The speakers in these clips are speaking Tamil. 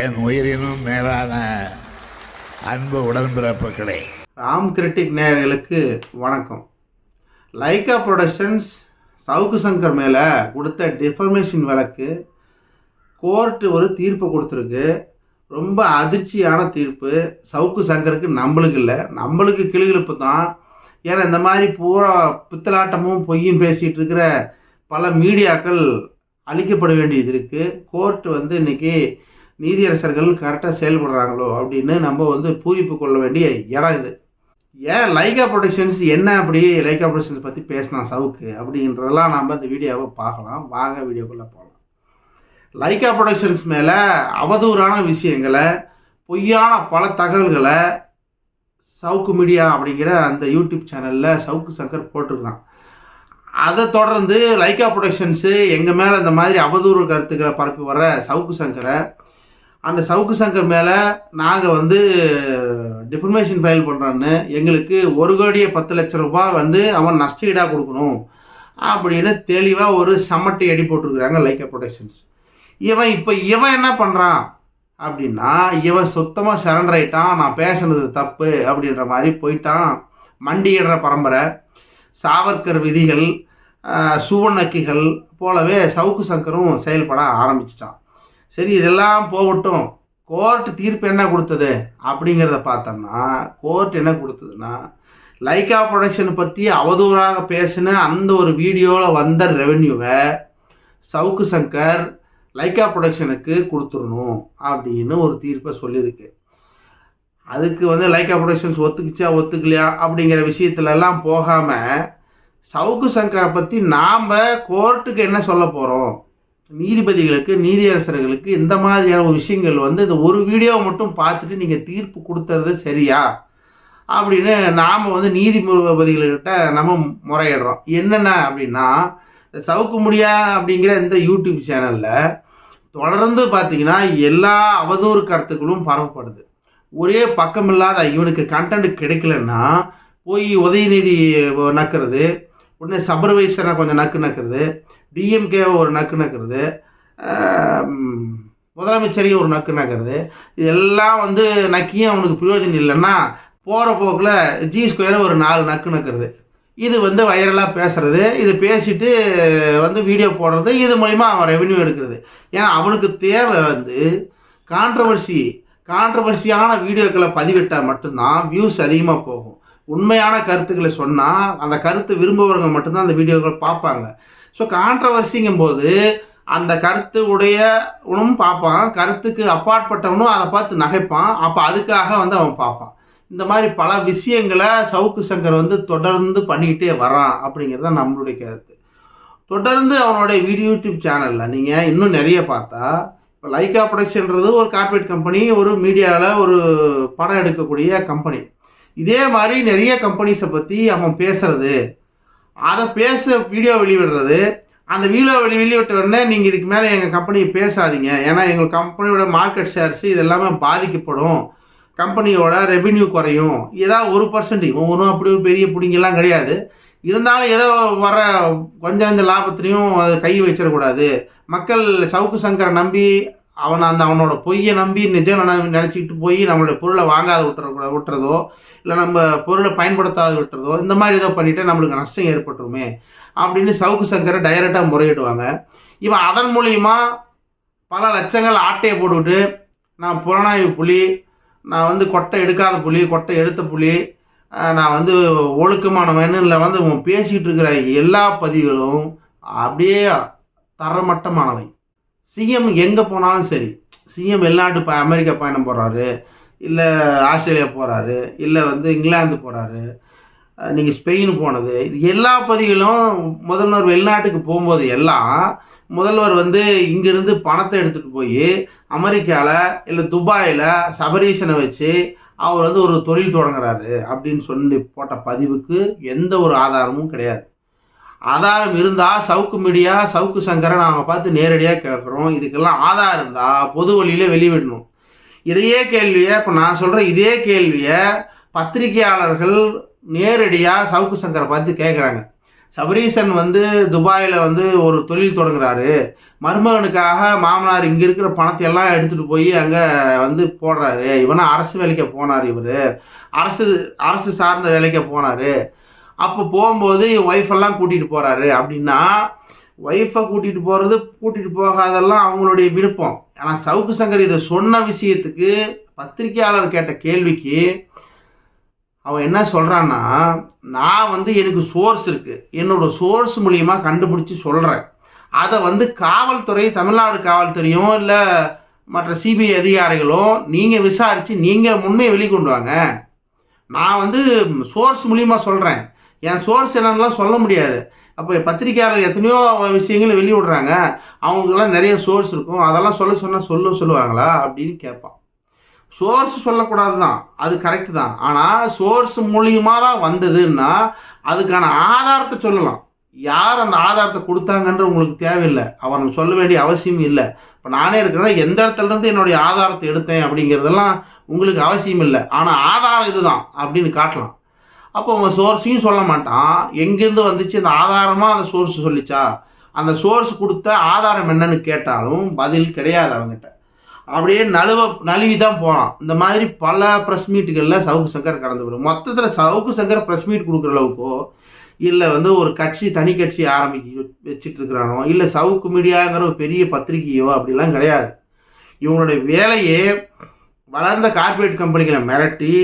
என் உயிரினும் மேலான அன்பு உடன்பிறப்புகளே. ராம் கிரிட்டிக் நேயர்களுக்கு வணக்கம். லைகா ப்ரொடக்ஷன்ஸ் சவுக்கு சங்கர் மேலே கொடுத்த டிஃபர்மேஷன் வழக்கு கோர்ட்டு ஒரு தீர்ப்பை கொடுத்துருக்கு. ரொம்ப அதிர்ச்சியான தீர்ப்பு. சவுக்கு சங்கருக்கு நம்மளுக்கு இல்லை. நம்மளுக்கு கிளுகிழுப்பு தான். ஏன்னா இந்த மாதிரி பூரா பித்தலாட்டமும் பொய்யும் பேசிகிட்டு இருக்கிற பல மீடியாக்கள் அழிக்கப்பட வேண்டியது இருக்குது கோர்ட் வந்து இன்னைக்கு நீதியரசர்கள் கரெக்டாக செயல்படுறாங்களோ அப்படின்னு நம்ம வந்து பூரிப்பு கொள்ள வேண்டிய இடம் இது. ஏன் லைகா ப்ரொடக்ஷன்ஸ் என்ன அப்படி லைகா ப்ரொடக்ஷன்ஸ் பற்றி பேசினா சவுக்கு? அப்படின்றதெல்லாம் நம்ம இந்த வீடியோவை பார்க்கலாம். வாங்க வீடியோக்குள்ளே போகலாம் லைகா ப்ரொடக்ஷன்ஸ் மேலே அவதூறான விஷயங்களை பொய்யான பல தகவல்களை சவுக்கு மீடியா அப்படிங்கிற அந்த யூடியூப் சேனலில் சவுக்கு சங்கர் போட்டிருக்கான். அதை தொடர்ந்து லைகா ப்ரொடக்ஷன்ஸு எங்கள் மேலே இந்த மாதிரி அவதூறு கருத்துக்களை பரப்பி வர சவுக்கு சங்கரை அந்த சவுக்கு சங்கர் மேலே நாங்கள் வந்து டிஃபர்மேஷன் ஃபைல் பண்ணுறான்னு எங்களுக்கு ஒரு கோடியே பத்து லட்ச ரூபாய் வந்து அவன் நஷ்ட ஈடாக கொடுக்கணும் அப்படின்னு தெளிவாக ஒரு சமட்டை அடி போட்டிருக்கிறாங்க லைக்கா ப்ரொடெக்ஷன்ஸ் இவன் இப்போ இவன் என்ன பண்ணுறான் அப்படின்னா இவன் சுத்தமாக சரண்டர் ஆயிட்டான் நான் பேசுனது தப்பு அப்படின்ற மாதிரி போயிட்டான். மண்டியிடுற பரம்பரை சாவர்கர் விதிகள் சுவநக்கிகள் போலவே சவுக்கு சங்கரும் செயல்பட ஆரம்பிச்சிட்டான். சரி இதெல்லாம் போகட்டும். கோர்ட் தீர்ப்பு என்ன கொடுத்தது? அப்படிங்கிறத பார்த்தோம்னா கோர்ட் என்ன கொடுத்ததுன்னா லைகா ப்ரொடக்ஷனை பற்றி அவதூறாக பேசின அந்த ஒரு வீடியோவில் வந்த ரெவென்யூவை சவுக்கு சங்கர் லைகா ப்ரொடக்ஷனுக்கு கொடுத்துடணும் அப்படின்னு ஒரு தீர்ப்பை சொல்லியிருக்கு. அதுக்கு வந்து லைகா ப்ரொடக்ஷன்ஸ் ஒத்துக்குச்சா ஒத்துக்கலையா அப்படிங்கிற விஷயத்துலலாம் போகாமல் சவுக்கு சங்கரை பற்றி நாம் கோர்ட்டுக்கு என்ன சொல்ல போகிறோம் நீதிபதிகளுக்கு நீதியரசர்களுக்கு இந்த மாதிரியான ஒரு விஷயங்கள் வந்து இந்த ஒரு வீடியோ மட்டும் பார்த்துட்டு நீங்கள் தீர்ப்பு கொடுத்துறது சரியா? அப்படின்னு நாம் வந்து நீதிபதிகள்கிட்ட நம்ம முறையிடுறோம். என்னென்ன அப்படின்னா இந்த சவுக்கு முடியா அப்படிங்கிற இந்த யூடியூப் சேனலில் தொடர்ந்து பார்த்தீங்கன்னா எல்லா அவதூறு கருத்துக்களும் பரவப்படுது ஒரே பக்கம் இல்லாத இவனுக்கு கண்டென்ட் கிடைக்கலன்னா போய் உதயநிதி நக்கிறது உடனே சபர்வைசரை கொஞ்சம் நக்கு நக்குறது டிஎம்கேவை ஒரு நக்கு நக்குறது முதலமைச்சரையும் ஒரு நக்கு நக்கிறது இதெல்லாம் வந்து நக்கியும் அவனுக்கு பிரயோஜனம் இல்லைன்னா போகிற போக்கில் ஜி ஸ்கொயரை ஒரு நாலு நக்கு நக்கிறது. இது வந்து வைரலாக பேசுறது இது பேசிட்டு வந்து வீடியோ போடுறது இது மூலிமா அவன் ரெவென்யூ எடுக்கிறது. ஏன்னா அவனுக்கு தேவை வந்து கான்ட்ரவர்சி கான்ட்ரவர்சியான வீடியோக்களை பதிவிட்டால் மட்டும்தான் வியூஸ் அதிகமாக போகும். உண்மையான கருத்துக்களை சொன்னால் அந்த கருத்து விரும்புவவங்க மட்டும்தான் அந்த வீடியோக்களை பார்ப்பாங்க. ஸோ கான்ட்ரவர்சிங்கும் போது அந்த கருத்து உடையவனும் பார்ப்பான் கருத்துக்கு அப்பாற்பட்டவனும் அதை பார்த்து நகைப்பான். அப்போ அதுக்காக வந்து அவன் பார்ப்பான். இந்த மாதிரி பல விஷயங்களை சவுக்கு சங்கர் வந்து தொடர்ந்து பண்ணிக்கிட்டே வரான் அப்படிங்கிறது தான் நம்மளுடைய கருத்து. தொடர்ந்து அவனுடைய வீடியோ யூடியூப் சேனலில் நீங்கள் இன்னும் நிறைய பார்த்தா இப்போ லைகா ப்ரொடக்ஷன்றது ஒரு கார்பரேட் கம்பெனி ஒரு மீடியாவில் ஒரு படம் எடுக்கக்கூடிய கம்பெனி இதே மாதிரி நிறைய கம்பெனிஸை பற்றி அவன் பேசுறது. அதை பேச வீடியோ வெளிவிடுறது. அந்த வீடியோ வெளி வெளியிட்ட உடனே நீங்கள் இதுக்கு மேலே எங்கள் கம்பெனி பேசாதீங்க. ஏன்னா எங்கள் கம்பெனியோட மார்க்கெட் ஷேர்ஸ் இது எல்லாமே பாதிக்கப்படும். கம்பெனியோட ரெவின்யூ குறையும். ஏதாவது ஒரு பர்சன்ட் ஒன்றும் அப்படி ஒரு பெரிய பிடிங்கெல்லாம் கிடையாது. இருந்தாலும் ஏதோ வர கொஞ்சம் கொஞ்சம் லாபத்திலையும் அது கை வச்சிடக்கூடாது. மக்கள் சவுக்கு சங்கரை நம்பி அவனை அந்த அவனோட பொய்யை நம்பி நிஜம் நினச்சிக்கிட்டு போய் நம்மளுடைய பொருளை வாங்காத விட்டுற விட்டுறதோ இல்லை நம்ம பொருளை பயன்படுத்தாத விட்டுறதோ இந்த மாதிரி ஏதோ பண்ணிட்டு நம்மளுக்கு நஷ்டம் ஏற்பட்டுருமே அப்படின்னு சவுக்கு சங்கரை டைரெக்டாக முறையிடுவாங்க. இவன் அதன் மூலியமா பல லட்சங்கள் ஆட்டையை போட்டுவிட்டு நான் புலனாய்வு புலி நான் வந்து கொட்டை எடுக்காத புலி கொட்டை எடுத்த புலி நான் வந்து ஒழுக்கமானவன் இல்லை வந்து பேசிக்கிட்டு இருக்கிற எல்லா பதிவுகளும் அப்படியே தரமட்டமானவை. சிஎம் எங்கே போனாலும் சரி சிஎம் வெளிநாட்டு ப அமெரிக்கா பயணம் போகிறாரு இல்லை ஆஸ்திரேலியா போகிறாரு இல்லை வந்து இங்கிலாந்து போகிறாரு நீங்கள் ஸ்பெயின் போனது இது எல்லா பதிவுகளும் முதல்வர் வெளிநாட்டுக்கு போகும்போது எல்லாம் முதல்வர் வந்து இங்கிருந்து பணத்தை எடுத்துகிட்டு போய் அமெரிக்காவில் இல்லை துபாயில் சபரீசனை வச்சு அவர் வந்து ஒரு தொழில் தொடங்குறாரு அப்படின்னு சொல்லி போட்ட பதிவுக்கு எந்த ஒரு ஆதாரமும் கிடையாது. ஆதாரம் இருந்தால் சவுக்கு மீடியா சவுக்கு சங்கரை நாங்கள் பார்த்து நேரடியாக கேட்குறோம். இதுக்கெல்லாம் ஆதாரம் இருந்தால் பொது வழியில் வெளிவிடணும் இதையே கேள்வியை இப்போ நான் சொல்கிற இதே கேள்வியை பத்திரிகையாளர்கள் நேரடியாக சவுக்கு சங்கரை பார்த்து கேட்குறாங்க சபரீசன் வந்து துபாயில் வந்து ஒரு தொழில் தொடங்குறாரு. மருமகனுக்காக மாமனார் இங்கே இருக்கிற பணத்தை எல்லாம் எடுத்துகிட்டு போய் அங்கே வந்து போடுறாரு. இவனா அரசு வேலைக்கு போனார் இவர். அரசு அரசு சார்ந்த வேலைக்கு போனார். அப்போ போகும்போது ஒய்ஃப் எல்லாம் கூட்டிகிட்டு போகிறாரு அப்படின்னா ஒய்ஃபை கூட்டிகிட்டு போகிறது கூட்டிகிட்டு போகாதெல்லாம் அவங்களுடைய விருப்பம். ஆனால் சவுக்கு சங்கர் இதை சொன்ன விஷயத்துக்கு பத்திரிக்கையாளர் கேட்ட கேள்விக்கு அவன் என்ன சொல்கிறான்னா நான் வந்து எனக்கு சோர்ஸ் இருக்குது என்னோட சோர்ஸ் மூலியமாக கண்டுபிடிச்சி சொல்கிறேன் அதை வந்து காவல்துறை தமிழ்நாடு காவல்துறையும் இல்லை மற்ற சிபிஐ அதிகாரிகளும் நீங்கள் விசாரித்து நீங்கள் உண்மையை வெளிக்கொண்டு வாங்க. நான் வந்து சோர்ஸ் மூலியமாக சொல்கிறேன் என் சோர்ஸ் என்னன்னுலாம் சொல்ல முடியாது. அப்போ பத்திரிக்கையாளர் எத்தனையோ விஷயங்களை வெளியிடுறாங்க. அவங்களுக்கெல்லாம் நிறைய சோர்ஸ் இருக்கும். அதெல்லாம் சொல்ல சொன்னால் சொல்ல சொல்லுவாங்களா? அப்படின்னு கேட்பான். சோர்ஸ் சொல்லக்கூடாது தான் அது கரெக்ட் தான். ஆனால் சோர்ஸ் மூலியமாக தான் வந்ததுன்னா அதுக்கான ஆதாரத்தை சொல்லலாம். யார் அந்த ஆதாரத்தை கொடுத்தாங்கன்ற உங்களுக்கு தேவையில்லை. அவன் சொல்ல வேண்டிய அவசியம் இல்லை. இப்போ நானே இருக்கிறேன் எந்த இடத்துல இருந்து என்னுடைய ஆதாரத்தை எடுத்தேன் அப்படிங்கிறதெல்லாம் உங்களுக்கு அவசியம் இல்லை. ஆனால் ஆதாரம் இதுதான் அப்படின்னு காட்டலாம். அப்போ உங்கள் சோர்ஸையும் சொல்ல மாட்டான். எங்கேருந்து வந்துச்சு? அந்த ஆதாரமாக அந்த சோர்ஸ் சொல்லிச்சா? அந்த சோர்ஸ் கொடுத்த ஆதாரம் என்னன்னு கேட்டாலும் பதில் கிடையாது அவங்ககிட்ட அப்படியே நழுவ நழுவி தான் போகலாம் இந்த மாதிரி பல ப்ரெஸ் மீட்டுகளில் சவுக்கு சங்கர் கலந்து விடும். மொத்தத்தில் சவுக்கு சங்கர் ப்ரெஸ் மீட் கொடுக்குற அளவுக்கோ இல்லை வந்து ஒரு கட்சி தனி கட்சி ஆரம்பிக்க வச்சுட்டு இருக்கிறானோ இல்லை சவுக்கு மீடியாங்கிற ஒரு பெரிய பத்திரிகையோ அப்படிலாம் கிடையாது. இவங்களுடைய வேலையே வளர்ந்த கார்ப்பரேட் கம்பெனிகளை மிரட்டி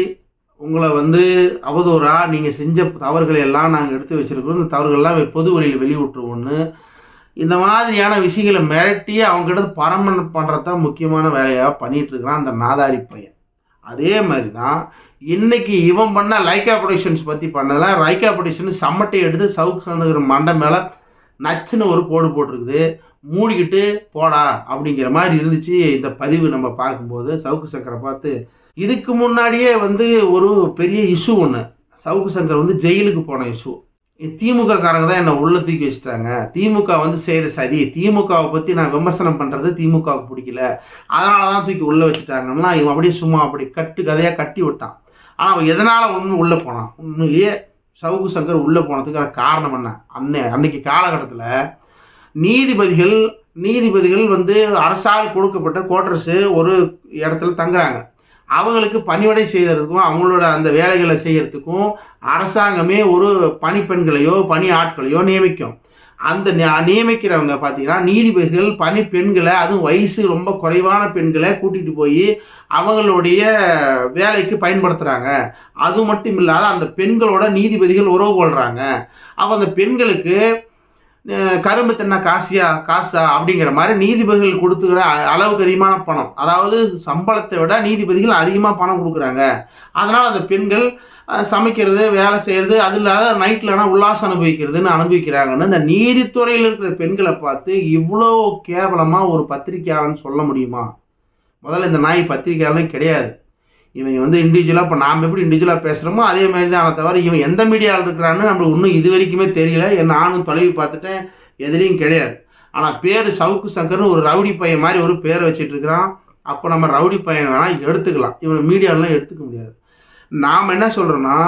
உங்களை வந்து அவதூறாக நீங்கள் செஞ்ச தவறுகளை எல்லாம் நாங்கள் எடுத்து வச்சுருக்கோம் இந்த தவறுகள்லாம் பொது வழியில் வெளியிட்டுருவோன்னு இந்த மாதிரியான விஷயங்களை மிரட்டி அவங்ககிட்ட பரமன் பண்ணுறது தான் முக்கியமான வேலையாக பண்ணிகிட்ருக்கிறான் அந்த நாதாரி பையன். அதே மாதிரி தான் இன்னைக்கு இவன் பண்ண லைக்கா ப்ரொடக்ஷன்ஸ் பற்றி பண்ணதில் லைக்கா ப்ரொடக்ஷன் சம்மட்டை எடுத்து சவுக் மண்டை மேலே நச்சுன்னு ஒரு கோடு போட்டிருக்குது. மூடிக்கிட்டு போடா அப்படிங்கிற மாதிரி இருந்துச்சு. இந்த பதிவு நம்ம பார்க்கும்போது சவுக்கு சக்கரை பார்த்து இதுக்கு முன்னாடியே வந்து ஒரு பெரிய இஷ்யூ ஒன்று சவுக்கு சங்கர் வந்து ஜெயிலுக்கு போன இஷ்யூ திமுக காரங்க தான் என்னை உள்ள தூக்கி வச்சுட்டாங்க. திமுக வந்து செய்யற சரி. திமுகவை பற்றி நான் விமர்சனம் பண்ணுறது திமுகவுக்கு பிடிக்கல. அதனால தான் தூக்கி உள்ளே வச்சுட்டாங்கன்னா இவன் அப்படியே சும்மா அப்படி கட்டு கதையாக கட்டி விட்டான். ஆனால் அவன் எதனால் ஒன்று உள்ளே போனான்? உண்மையிலேயே சவுக்கு சங்கர் உள்ளே போனதுக்கான காரணம் என்ன? அன்னை அன்னைக்கு காலகட்டத்தில் நீதிபதிகள் நீதிபதிகள் வந்து அரசால் கொடுக்கப்பட்ட குவார்டர்ஸு ஒரு இடத்துல தங்குறாங்க. அவங்களுக்கு பணிவடை செய்யறதுக்கும் அவங்களோட அந்த வேலைகளை செய்யறதுக்கும் அரசாங்கமே ஒரு பணிப்பெண்களையோ பணி ஆட்களையோ நியமிக்கும். அந்த நியமிக்கிறவங்க பார்த்தீங்கன்னா நீதிபதிகள் பணி பெண்களை அதுவும் வயசு ரொம்ப குறைவான பெண்களை கூட்டிகிட்டு போய் அவங்களுடைய வேலைக்கு பயன்படுத்துகிறாங்க அது மட்டும் இல்லாத அந்த பெண்களோட நீதிபதிகள் உறவு கொள்கிறாங்க அப்போ அந்த பெண்களுக்கு கரும்பு தின்ன காசியா காசா அப்படிங்கிற மாதிரி நீதிபதிகள் கொடுத்துக்கிற அளவுக்கு அதிகமான பணம். அதாவது சம்பளத்தை விட நீதிபதிகள் அதிகமாக பணம் கொடுக்குறாங்க. அதனால் அந்த பெண்கள் சமைக்கிறது வேலை செய்கிறது அது இல்லாத நைட்லனா உல்லாசம் அனுபவிக்கிறதுன்னு அனுபவிக்கிறாங்கன்னு இந்த நீதித்துறையில் இருக்கிற பெண்களை பார்த்து இவ்வளோ கேவலமாக ஒரு பத்திரிகையாளன் சொல்ல முடியுமா? முதல்ல இந்த நாய் பத்திரிக்கையாளனே கிடையாது. இவன் வந்து இண்டிவிஜுவலாக இப்போ நாம் எப்படி இண்டிவிஜுவலாக பேசுகிறோமோ அதே மாதிரி தான் தவிர இவன் எந்த மீடியாவில் இருக்கிறான்னு நம்மளுக்கு இன்னும் இது வரைக்குமே தெரியல. என் நானும் தொலைவி பார்த்துட்டேன். எதுலேயும் கிடையாது. ஆனால் பேர் சவுக்கு சங்கர்னு ஒரு ரவுடி பையன் மாதிரி ஒரு பேர் வச்சுட்டு இருக்கிறான். அப்போ நம்ம ரவுடி பையன் வேணால் எடுத்துக்கலாம். இவன் மீடியாவிலாம் எடுத்துக்க முடியாது. நாம் என்ன சொல்கிறோன்னா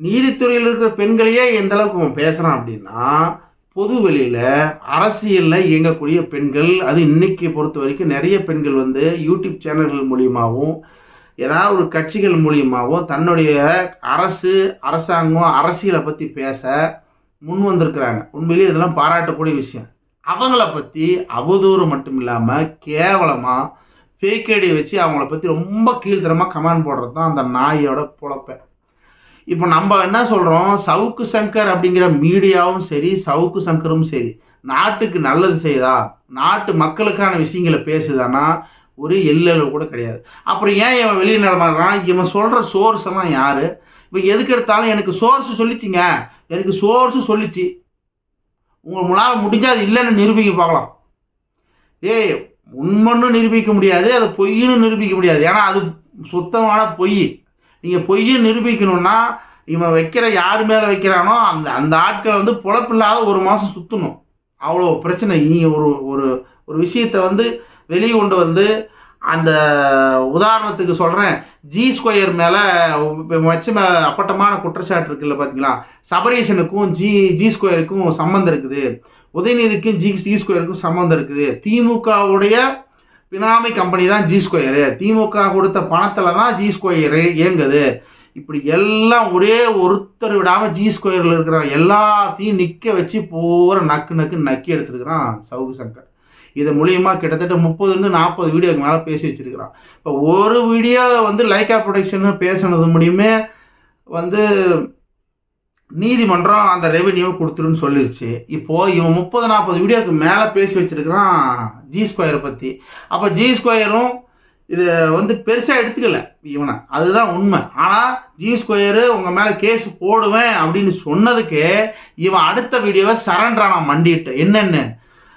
நீதித்துறையில் இருக்கிற பெண்களையே எந்த அளவுக்கு அவன் பேசுகிறான் அப்படின்னா பொது வெளியில் அரசியலில் இயங்கக்கூடிய பெண்கள் அது இன்னைக்கு பொறுத்த வரைக்கும் நிறைய பெண்கள் வந்து யூடியூப் சேனல்கள் மூலியமாகவும் ஏதாவது ஒரு கட்சிகள் மூலியமாகவும் தன்னுடைய அரசு அரசாங்கம் அரசியலை பற்றி பேச முன் வந்திருக்கிறாங்க. உண்மையிலேயே இதெல்லாம் பாராட்டக்கூடிய விஷயம். அவங்கள பற்றி அவதூறு மட்டும் இல்லாமல் கேவலமாக ஃபேக் ஐடி வச்சு அவங்கள பற்றி ரொம்ப கீழ்த்தரமாக கமெண்ட் போடுறது தான் அந்த நாயோட பொழப்பை. இப்போ நம்ம என்ன சொல்கிறோம் சவுக்கு சங்கர் அப்படிங்கிற மீடியாவும் சரி சவுக்கு சங்கரும் சரி நாட்டுக்கு நல்லது செய்யுதா நாட்டு மக்களுக்கான விஷயங்களை பேசுதானா ஒரு எல்லளவு கூட கிடையாது. அப்புறம் ஏன் இவன் வெளியே நடமாடுறான் இவன் சொல்கிற சோர்ஸ் எல்லாம் யார்? இப்போ எதுக்கு எடுத்தாலும் எனக்கு சோர்ஸ் சொல்லிச்சிங்க. எனக்கு சோர்ஸ் சொல்லிச்சு. உங்களுக்கு முன்னால் முடிஞ்சால் அது இல்லைன்னு நிரூபிக்க பார்க்கலாம். ஏய் உண்மைன்னு நிரூபிக்க முடியாது அதை பொய்ன்னு நிரூபிக்க முடியாது. ஏன்னா அது சுத்தமான பொய். நீங்கள் பொய்யும் நிரூபிக்கணும்னா இவன் வைக்கிற யார் மேலே வைக்கிறானோ அந்த அந்த ஆட்களை வந்து பொழப்பில்லாத ஒரு மாதம் சுற்றணும் அவ்வளோ பிரச்சனை. நீ ஒரு ஒரு ஒரு விஷயத்தை வந்து வெளியே கொண்டு வந்து அந்த உதாரணத்துக்கு சொல்கிறேன் ஜி ஸ்கொயர் மேலே வச்சு மேலே அப்பட்டமான குற்றச்சாட்டு இருக்குல்ல பார்த்தீங்களா சபரீஷனுக்கும் ஜி ஜி ஸ்கொயருக்கும் சம்மந்தம் இருக்குது. உதயநிதிக்கும் ஜி ஜி ஸ்கொயருக்கும் சம்மந்தம் இருக்குது. திமுகவுடைய பினாமி கம்பெனி தான் ஜி ஸ்கொயரு திமுக கொடுத்த பணத்தில் தான் ஜி ஸ்கொயரு இயங்குது. இப்படி எல்லாம் ஒரே ஒருத்தர் விடாமல் ஜி ஸ்கொயரில் இருக்கிற எல்லாத்தையும் நிற்க வச்சு பூரா நக்கு நக்கு நக்கி எடுத்துருக்கிறான் சவுகு சங்கர். இது மூலியமா கிட்டத்தட்ட முப்பதுலேருந்து நாற்பது வீடியோக்கு மேலே பேசி வச்சிருக்கிறான். இப்போ ஒரு வீடியோ வந்து லைக்கா ப்ரொடக்ஷன் பேசுனது மூலியமே வந்து நீதிமன்றம் அந்த ரெவென்யூ கொடுத்துருன்னு சொல்லிருச்சு. இப்போ இவன் முப்பது நாற்பது வீடியோக்கு மேலே பேசி வச்சிருக்கிறான் ஜி ஸ்கொயரை பற்றி அப்போ ஜி ஸ்கொயரும் இது வந்து பெருசாக எடுத்துக்கல இவனை. அதுதான் உண்மை. ஆனால் ஜி ஸ்கொயரு உங்கள் மேலே கேஸ் போடுவேன் அப்படின்னு சொன்னதுக்கு இவன் அடுத்த வீடியோவை சரண்டரானா மண்டிட்டு என்னென்னு?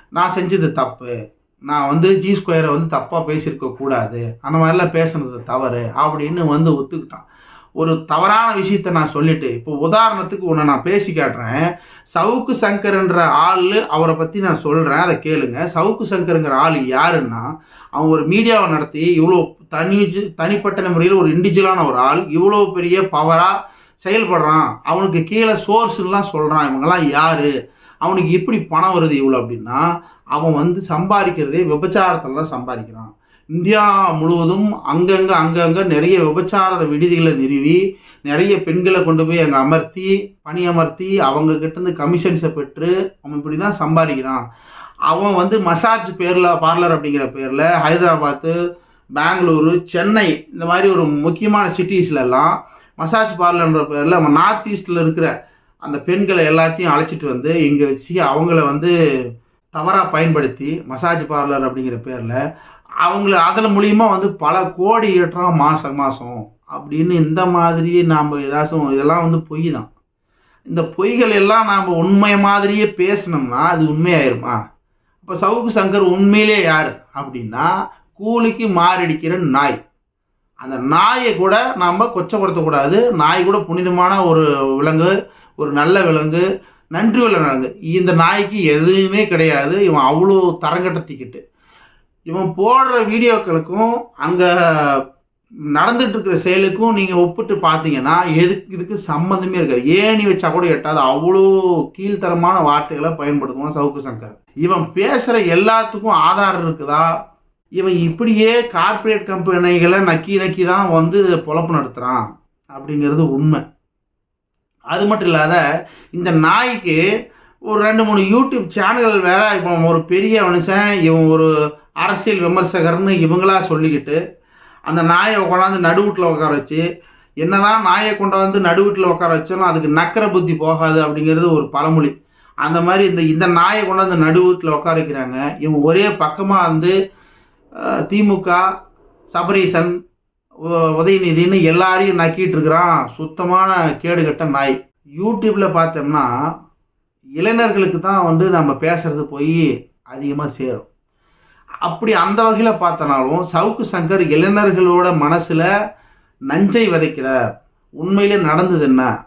நான் செஞ்சது தப்பு. நான் வந்து ஜி ஸ்கொயரை வந்து தப்பாக பேசியிருக்க கூடாது. அந்த மாதிரிலாம் பேசுனது தவறு அப்படின்னு வந்து ஒத்துக்கிட்டான். ஒரு தவறான விஷயத்த நான் சொல்லிட்டு இப்போ உதாரணத்துக்கு ஒன்று நான் பேசி காட்டுறேன். சவுக்கு சங்கர்ன்ற ஆள் அவரை பற்றி நான் சொல்கிறேன் அதை கேளுங்க. சவுக்கு சங்கருங்கிற ஆள் யாருன்னா அவன் ஒரு மீடியாவை நடத்தி இவ்வளோ தனி தனிப்பட்ட முறையில் ஒரு இண்டிவிஜுவலான ஒரு ஆள் இவ்வளோ பெரிய பவராக செயல்படுறான். அவனுக்கு கீழே சோர்ஸ்லாம் சொல்கிறான் இவங்கெல்லாம் யாரு? அவனுக்கு எப்படி பணம் வருது இவ்வளோ அப்படின்னா அவன் வந்து சம்பாதிக்கிறதே விபச்சாரத்தில் தான் சம்பாதிக்கிறான். இந்தியா முழுவதும் அங்கங்கே அங்கங்கே நிறைய விபச்சார விடுதிகளை நிறுவி நிறைய பெண்களை கொண்டு போய் அங்கே அமர்த்தி பணி அமர்த்தி அவங்கக்கிட்டேருந்து கமிஷன்ஸை பெற்று அவன் இப்படி தான் சம்பாதிக்கிறான். அவன் வந்து மசாஜ் பேரில் பார்லர் அப்படிங்கிற பேரில் ஹைதராபாத்து பெங்களூரு சென்னை இந்த மாதிரி ஒரு முக்கியமான சிட்டிஸ்லலாம் மசாஜ் பார்லர்ன்ற பேரில் நம்ம நார்த் ஈஸ்டில் இருக்கிற அந்த பெண்களை எல்லாத்தையும் அழைச்சிட்டு வந்து இங்கே வச்சு அவங்கள வந்து தவறாக பயன்படுத்தி மசாஜ் பார்லர் அப்படிங்கிற பேரில் அவங்கள அதில் மூலியமாக வந்து பல கோடி ஈட்டுறோம் மாதம் மாதம் அப்படின்னு இந்த மாதிரி நாம் ஏதாச்சும் இதெல்லாம் வந்து பொய் தான். இந்த பொய்கள் எல்லாம் நாம் உண்மை மாதிரியே பேசினோம்னா அது உண்மையாயிருமா? இப்போ சவுக்கு சங்கர் உண்மையிலே யார்? அப்படின்னா கூலிக்கு மாரடிக்கிற நாய். அந்த நாயை கூட நாம் கொச்சப்படுத்தக்கூடாது. நாய் கூட புனிதமான ஒரு விலங்கு. ஒரு நல்ல விலங்கு நன்றி உள்ள விலங்கு. இந்த நாய்க்கு எதுவுமே கிடையாது. இவன் அவ்வளோ தரங்கட்ட டிக்கெட்டு இவன் போடுற வீடியோக்களுக்கும் அங்கே நடந்துட்டு இருக்கிற செயலுக்கும் நீங்கள் ஒப்பிட்டு பார்த்தீங்கன்னா எதுக்கு இதுக்கு சம்மந்தமே இருக்காது. ஏணி வச்சா கூட எட்டாது. அவ்வளோ கீழ்த்தரமான வார்த்தைகளை பயன்படுத்துவான் சவுக்கு சங்கர். இவன் பேசுகிற எல்லாத்துக்கும் ஆதாரம் இருக்குதா? இவன் இப்படியே கார்ப்பரேட் கம்பெனிகளை நக்கி நக்கி தான் வந்து பொழப்பு நடத்துகிறான் அப்படிங்கிறது உண்மை. அது மட்டும் இல்லாத இந்த நாய்க்கு ஒரு ரெண்டு மூணு யூடியூப் சேனல்கள் வேற இப்போ ஒரு பெரிய மனுஷன் இவன் ஒரு அரசியல் விமர்சகர்னு இவங்களா சொல்லிக்கிட்டு அந்த நாயை கொண்டாந்து நடுவீட்டில் உட்கார வச்சு என்னதான் நாயை கொண்டாந்து நடுவீட்டில் உட்கார வச்சாலும் அதுக்கு நக்கர புத்தி போகாது அப்படிங்கிறது ஒரு பழமொழி. அந்த மாதிரி இந்த இந்த நாயை கொண்டாந்து நடுவீட்டில் உட்கார வைக்கிறாங்க. இவன் ஒரே பக்கமாக வந்து திமுக சபரீசன் உதயநிதினு எல்லாரையும் நக்கிட்டு இருக்கிறான் சுத்தமான கேடுகட்ட நாய். யூடியூப்ல பார்த்தோம்னா இளைஞர்களுக்கு தான் வந்து நம்ம பேசுறது போய் அதிகமாக சேரும். அப்படி அந்த வகையில் பார்த்தனாலும் சவுக்கு சங்கர் இளைஞர்களோட மனசில் நஞ்சை விதைக்கிறார் உண்மையிலே நடந்தது என்ன?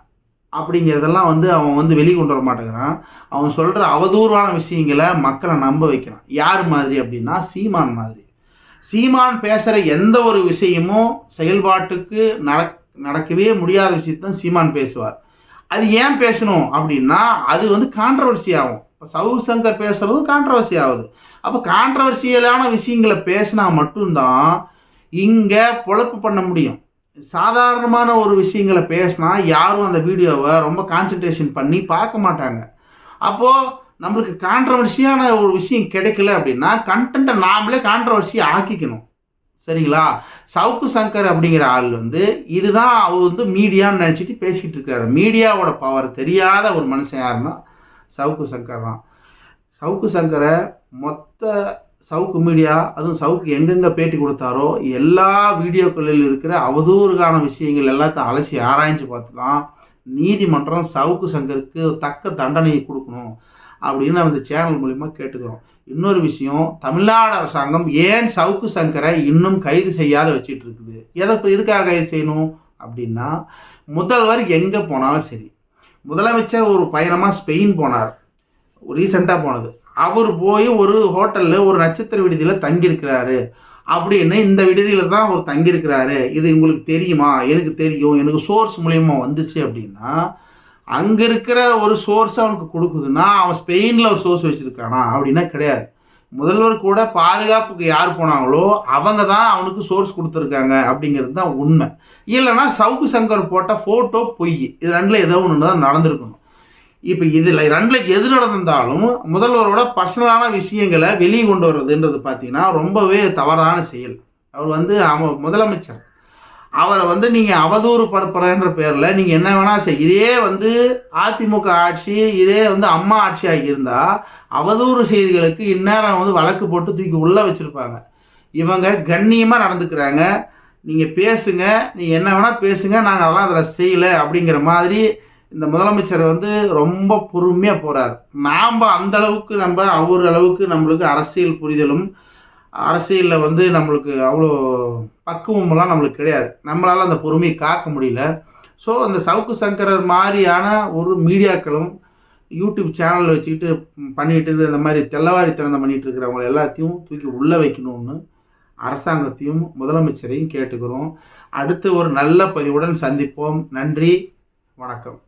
அப்படிங்கிறதெல்லாம் வந்து அவன் வந்து வெளிக்கொண்டு வர மாட்டேங்கிறான். அவன் சொல்கிற அவதூறான விஷயங்களை மக்களை நம்ப வைக்கிறான். யார் மாதிரி அப்படின்னா சீமான் மாதிரி. சீமான் பேசுகிற எந்த ஒரு விஷயமும் செயல்பாட்டுக்கு நடக் நடக்கவே முடியாத விஷயத்தான் சீமான் பேசுவார். அது ஏன் பேசணும் அப்படின்னா அது வந்து கான்ட்ரவர்சி ஆகும். இப்போ சவுக் சங்கர் பேசுகிறதும் கான்ட்ரவர்சி ஆகுது. அப்போ கான்ட்ரவர்சியலான விஷயங்களை பேசினா மட்டும்தான் இங்கே பொழப்பு பண்ண முடியும். சாதாரணமான ஒரு விஷயங்களை பேசினா யாரும் அந்த வீடியோவை ரொம்ப கான்சென்ட்ரேஷன் பண்ணி பார்க்க மாட்டாங்க. அப்போது நம்மளுக்கு கான்ட்ரவர்சியான ஒரு விஷயம் கிடைக்கல அப்படின்னா கண்டென்ட்டை நாமளே கான்ட்ரவர்சி ஆக்கிக்கணும். சரிங்களா? சவுக்கு சங்கர் அப்படிங்கிற ஆள் வந்து இதுதான் அவர் வந்து மீடியான்னு நினச்சிட்டு பேசிக்கிட்டு இருக்காரு. மீடியாவோட பவர் தெரியாத ஒரு மனுஷன் யாருன்னா சவுக்கு சங்கர் தான். சவுக்கு சங்கரை மொத்த சவுக்கு மீடியா அதுவும் சவுக்கு எங்கெங்கே பேட்டி கொடுத்தாரோ எல்லா வீடியோக்களில் இருக்கிற அவதூறுகான விஷயங்கள் எல்லாத்தையும் அலசி ஆராய்ஞ்சு பார்த்து தான் நீதிமன்றம் சவுக்கு சங்கருக்கு தக்க தண்டனையை கொடுக்கணும். அப்படின்னு அந்த சேனல் மூலிமா கேட்டுக்கிறோம். இன்னொரு விஷயம் தமிழ்நாடு அரசாங்கம் ஏன் சவுக்கு சங்கரை இன்னும் கைது செய்யாத வச்சுட்டு இருக்குது? எதை எதுக்காக கைது செய்யணும்? அப்படின்னா முதல்வர் எங்கே போனாலும் சரி. முதலமைச்சர் ஒரு பயணமாக ஸ்பெயின் போனார். ரீசெண்டாக போனது. அவர் போய் ஒரு ஹோட்டலில் ஒரு நட்சத்திர விடுதியில் தங்கியிருக்கிறாரு. அப்படின்னு இந்த விடுதியில தான் அவர் தங்கியிருக்கிறாரு. இது உங்களுக்கு தெரியுமா? எனக்கு தெரியும். எனக்கு சோர்ஸ் மூலியமா வந்துச்சு அப்படின்னா அங்க இருக்கிற ஒரு சோர்ஸ் அவனுக்கு கொடுக்குதுன்னா அவன் ஸ்பெயின்ல ஒரு சோர்ஸ் வச்சிருக்கானா? அப்படின்னா கிடையாது. முதல்வர் கூட பாதுகாப்புக்கு யார் போனாங்களோ அவங்க தான் அவனுக்கு சோர்ஸ் கொடுத்துருக்காங்க அப்படிங்கிறது தான் உண்மை. இல்லைன்னா சவுக்கு சங்கர் போட்ட ஃபோட்டோ பொய். இது ரெண்டில் ஏதோ ஒன்று தான் நடந்திருக்கணும். இப்போ இதில் ரெண்டில் எது நடந்திருந்தாலும் முதல்வரோட பர்சனலான விஷயங்களை வெளியே கொண்டு வர்றதுன்றது பார்த்தீங்கன்னா ரொம்பவே தவறான செயல். அவர் வந்து அவன் முதலமைச்சர். அவரை வந்து நீங்கள் அவதூறு படுப்புறன்ற பேரில் நீங்கள் என்ன வேணால் செய். இதே வந்து அதிமுக ஆட்சி இதே வந்து அம்மா ஆட்சியாக இருந்தால் அவதூறு செய்திகளுக்கு இந்நேரம் வந்து வழக்கு போட்டு தூக்கி உள்ளே வச்சுருப்பாங்க. இவங்க கண்ணியமாக நடந்துக்கிறாங்க. நீங்கள் பேசுங்க நீங்கள் என்ன வேணால் பேசுங்க நாங்கள் அதெல்லாம் அதில் செய்யலை அப்படிங்கிற மாதிரி இந்த முதலமைச்சர் வந்து ரொம்ப பொறுமையாக போறாரு. நாம அந்த அளவுக்கு நம்ம அவர் அளவுக்கு நம்மளுக்கு அரசியல் புரிதலும் அரசியலில் வந்து நம்மளுக்கு அவ்வளோ பக்குவமெல்லாம் நம்மளுக்கு கிடையாது. நம்மளால் அந்த பொறுமையை காக்க முடியல. ஸோ அந்த சவுக்கு சங்கரர் மாதிரியான ஒரு மீடியாக்களும் யூடியூப் சேனலில் வச்சுக்கிட்டு பண்ணிகிட்டு இருக்கிற இந்த மாதிரி தெல்லவாரித்தனம் பண்ணிகிட்டு இருக்கிறவங்க எல்லாத்தையும் தூக்கி உள்ளே வைக்கணும்னு அரசாங்கத்தையும் முதலமைச்சரையும் கேட்டுக்கிறோம். அடுத்து ஒரு நல்ல பதிவுடன் சந்திப்போம். நன்றி. வணக்கம்.